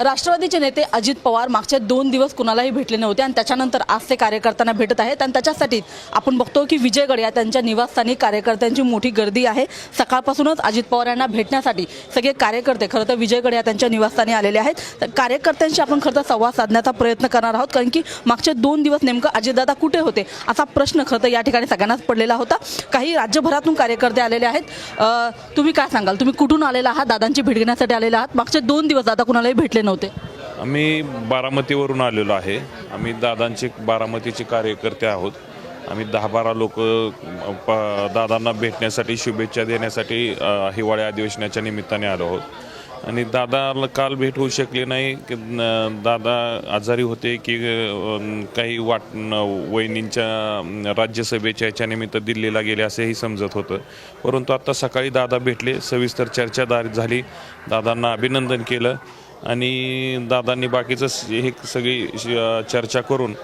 राष्ट्रवादीचे नेते अजित पवार मागचे दोन दिवस कुणालाही भेटले नव्हते आणि त्याच्यानंतर आज ते कार्यकर्त्यांना भेटत आहेत. आणि त्याच्यासाठी आपण बघतो की विजयगड या त्यांच्या निवासस्थानी कार्यकर्त्यांची मोठी गर्दी आहे. सकाळपासूनच अजित पवार यांना भेटण्यासाठी सगळे कार्यकर्ते खरं तर विजयगड या त्यांच्या निवासस्थानी आलेले आहेत. तर कार्यकर्त्यांशी आपण खरं तर संवाद साधण्याचा प्रयत्न करणार आहोत कारण की मागचे दोन दिवस नेमकं अजितदादा कुठे होते असा प्रश्न खरं तर या ठिकाणी सगळ्यांनाच पडलेला होता. काही राज्यभरातून कार्यकर्ते आलेले आहेत. तुम्ही काय सांगाल? तुम्ही कुठून आलेला आहात? दादांची भेट घेण्यासाठी आलेला आहात. मागचे दोन दिवस दादा कुणालाही भेटले नव्हते. आम्ही बारामतीवरून आलेलो आहे. आम्ही दादांचे बारामतीचे कार्यकर्ते आहोत. आम्ही दहा बारा लोक दादांना भेटण्यासाठी शुभेच्छा देण्यासाठी हिवाळ्या अधिवेशनाच्या निमित्ताने आलो आहोत. आणि दादाला काल भेट होऊ शकली नाही. की दादा आजारी होते की काही वाट वहिनींच्या राज्यसभेच्या याच्यानिमित्त दिल्लीला गेले असेही समजत होतं. परंतु आत्ता सकाळी दादा भेटले. सविस्तर चर्चा झाली. दादांना अभिनंदन केलं. आणि दादांनी बाकीचं हे सगळी चर्चा करून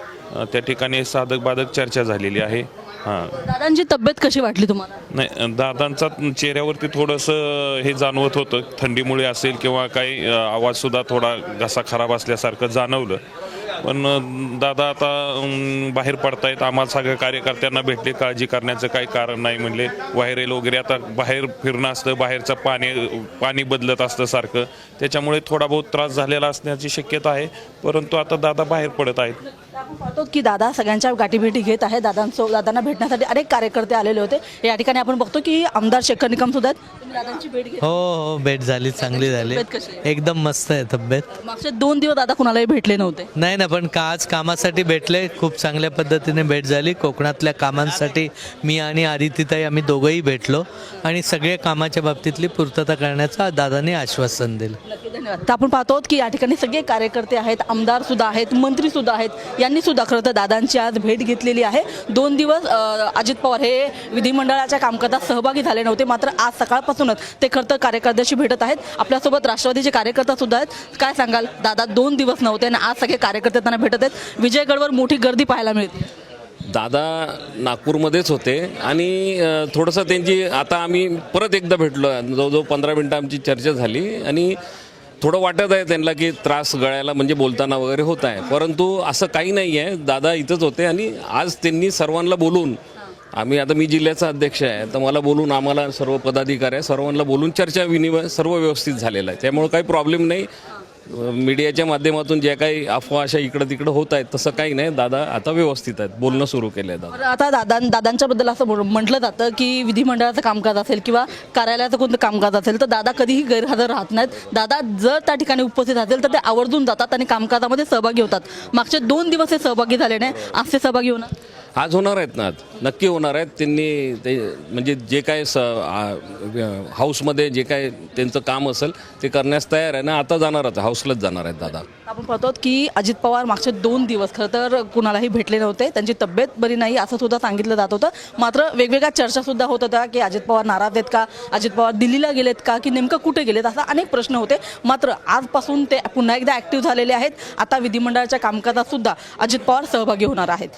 त्या ठिकाणी साधक बाधक चर्चा झालेली आहे. हां. दादांची तब्येत कशी वाटली तुम्हाला? नाही दादांचा चेहऱ्यावरती थोडंसं हे जाणवत होतं. थंडीमुळे असेल किंवा काही आवाजसुद्धा थोडा घसा खराब असल्यासारखं जाणवलं. पण दादा आता बाहेर पडतायत. आम्हाला सगळ्या कार्यकर्त्यांना भेटले काळजी करण्याचं काही कारण नाही म्हणले. व्हायरल वगैरे आता बाहेर फिरणं असतं बाहेरचं पाणी पाणी बदलत असतं सारखं. त्याच्यामुळे थोडा बहुत त्रास झालेला असण्याची शक्यता आहे. परंतु आता दादा बाहेर पडत आहेत. आपण पाहतो की दादा सगळ्यांच्या गाठीभेटी घेत आहे दादांसो दादांना भेटण्यासाठी अनेक कार्यकर्ते आलेले होते. या ठिकाणी आपण बघतो की आमदार शेखर निकम सुद्धा आहेत. तुम्ही दादांची भेट घेत हो हो भेट झाली चांगली झाली. तब्येत कशी एकदम मस्त आहे तब्येत. मागचे दोन दिवस दादा कुणालाही भेटले नव्हते. नाही ना पण का आज कामासाठी भेटले? खूप चांगल्या पद्धतीने भेट झाली. कोकणातल्या कामांसाठी मी आणि आदितीताई आम्ही दोघंही भेटलो. आणि सगळे कामाच्या बाबतीतली पूर्तता करण्याचं दादाने आश्वासन दिलं. धन्यवाद. तर आपण पाहतो की या ठिकाणी सगळे कार्यकर्ते आहेत आमदार सुद्धा आहेत मंत्री सुद्धा आहेत. यांनी सुद्धा खरं तर दादांची आज भेट घेतलेली आहे. दोन दिवस अजित पवार हे विधिमंडळाच्या कामकाजात सहभागी झाले नव्हते मात्र आज सकाळपासूनच ते खरं तर कार्यकर्त्याशी भेटत आहेत. आपल्यासोबत राष्ट्रवादीचे कार्यकर्ता सुद्धा आहेत. काय सांगाल? दादा दोन दिवस नव्हते आणि आज सगळे कार्यकर्ते त्यांना भेटत आहेत. विजयगडवर मोठी गर्दी पाहायला मिळते दादा नागपूरमध्येच होते आणि थोडंसं त्यांची आता आम्ही परत एकदा भेटलो जवळजवळ पंधरा मिनटं आमची चर्चा झाली आणि थोडं वाटत आहे त्यांना की त्रास गळायला म्हणजे बोलताना वगैरे होत आहे. परंतु असं काही नाही आहे. दादा इथंच होते आणि आज त्यांनी सर्वांना बोलून आम्ही आता मी जिल्ह्याचा अध्यक्ष आहे तर मला बोलून आम्हाला सर्व पदाधिकारी आहे सर्वांना बोलून चर्चा विनिमय सर्व व्यवस्थित झालेला आहे. त्यामुळे काही प्रॉब्लेम नाही. मीडियाच्या माध्यमातून ज्या काही अफवा अशा इकडं तिकडं होत आहेत तसं काही नाही. दादा आता व्यवस्थित आहेत. बोलणं सुरू केलं आहे दादा. बरं आता दादा दादांच्या बद्दल असं म्हण- म्हटलं जातं की विधिमंडळाचं कामकाज असेल किंवा कार्यालयाचं कोणतं कामकाज असेल तर दादा कधीही गैरहजर राहत नाहीत. दादा जर त्या ठिकाणी उपस्थित असेल तर ते आवर्जून जातात आणि कामकाजामध्ये सहभागी होतात. मागचे दोन दिवस हे सहभागी झाले नाही. आज ते सहभागी होणार? आज होणार आहेत ना. नक्की होणार आहेत. त्यांनी ते म्हणजे जे काय स हाऊसमध्ये जे काय त्यांचं काम असेल ते करण्यास तयार आहे ना. आता जाणार आहेत हाऊसलाच जाणार आहेत दादा. आपण पाहतो की अजित पवार मागचे दोन दिवस खरं तर कुणालाही भेटले नव्हते. त्यांची तब्येत बरी नाही असं सुद्धा सांगितलं जात होतं. मात्र वेगवेगळ्या चर्चासुद्धा होत होत्या की अजित पवार नाराज आहेत का? अजित पवार दिल्लीला गेलेत का? की नेमकं कुठे गेलेत? असा अनेक प्रश्न होते. मात्र आजपासून ते पुन्हा एकदा ॲक्टिव्ह झालेले आहेत. आता विधिमंडळाच्या कामकाजात सुद्धा अजित पवार सहभागी होणार आहेत.